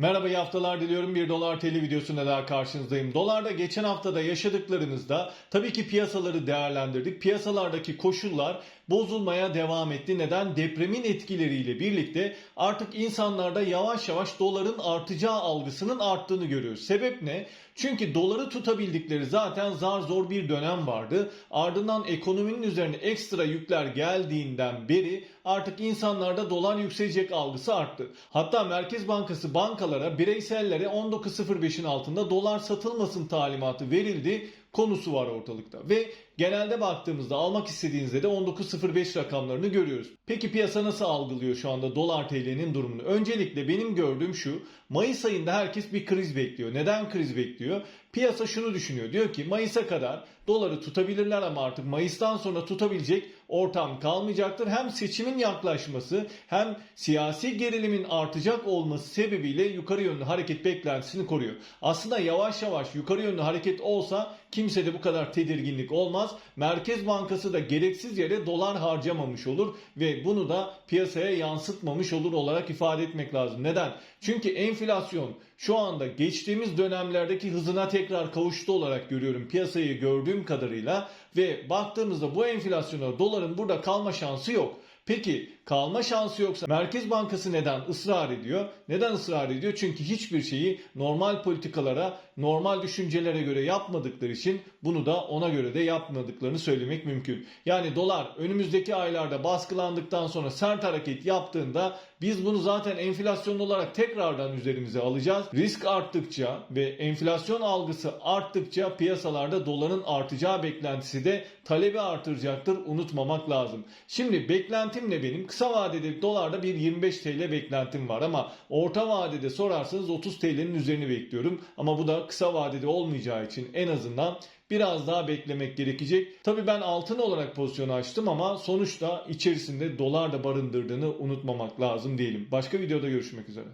Merhaba iyi haftalar diliyorum. Bir Dolar TL videosunda daha karşınızdayım. Dolarda geçen haftada yaşadıklarımızda tabii ki piyasaları değerlendirdik. Piyasalardaki koşullar bozulmaya devam etti. Neden? Depremin etkileriyle birlikte artık insanlarda yavaş yavaş doların artacağı algısının arttığını görüyoruz. Sebep ne? Çünkü doları tutabildikleri zaten zar zor bir dönem vardı. Ardından ekonominin üzerine ekstra yükler geldiğinden beri artık insanlarda dolar yükselecek algısı arttı. Hatta Merkez Bankası bankalara bireysellere 19.05'in altında dolar satılmasın talimatı verildi konusu var ortalıkta. Ve genelde baktığımızda almak istediğinizde de 19.05 rakamlarını görüyoruz. Peki piyasa nasıl algılıyor şu anda dolar TL'nin durumunu? Öncelikle benim gördüğüm şu. Mayıs ayında herkes bir kriz bekliyor. Neden kriz bekliyor? Piyasa şunu düşünüyor. Diyor ki Mayıs'a kadar doları tutabilirler ama artık Mayıs'tan sonra tutabilecek ortam kalmayacaktır. Hem seçimin yaklaşması hem siyasi gerilimin artacak olması sebebiyle yukarı yönlü hareket beklentisini koruyor. Aslında yavaş yavaş yukarı yönlü hareket olsa kimsede bu kadar tedirginlik olmaz. Merkez Bankası da gereksiz yere dolar harcamamış olur ve bunu da piyasaya yansıtmamış olur olarak ifade etmek lazım. Neden? Çünkü enflasyon şu anda geçtiğimiz dönemlerdeki hızına tekrar kavuştu olarak görüyorum piyasayı gördüğüm kadarıyla ve baktığımızda bu enflasyona doların burada kalma şansı yok. Peki kalma şansı yoksa Merkez Bankası neden ısrar ediyor? Neden ısrar ediyor? Çünkü hiçbir şeyi normal politikalara, normal düşüncelere göre yapmadıkları için bunu da ona göre de yapmadıklarını söylemek mümkün. Yani dolar önümüzdeki aylarda baskılandıktan sonra sert hareket yaptığında biz bunu zaten enflasyon olarak tekrardan üzerimize alacağız. Risk arttıkça ve enflasyon algısı arttıkça piyasalarda doların artacağı beklentisi de talebi artıracaktır. Unutmamak lazım. Şimdi beklentim ne benim? Kısa vadede dolarda bir 25 TL beklentim var ama orta vadede sorarsanız 30 TL'nin üzerini bekliyorum. Ama bu da kısa vadede olmayacağı için en azından biraz daha beklemek gerekecek. Tabii ben altın olarak pozisyon açtım ama sonuçta içerisinde dolar da barındırdığını unutmamak lazım diyelim. Başka videoda görüşmek üzere.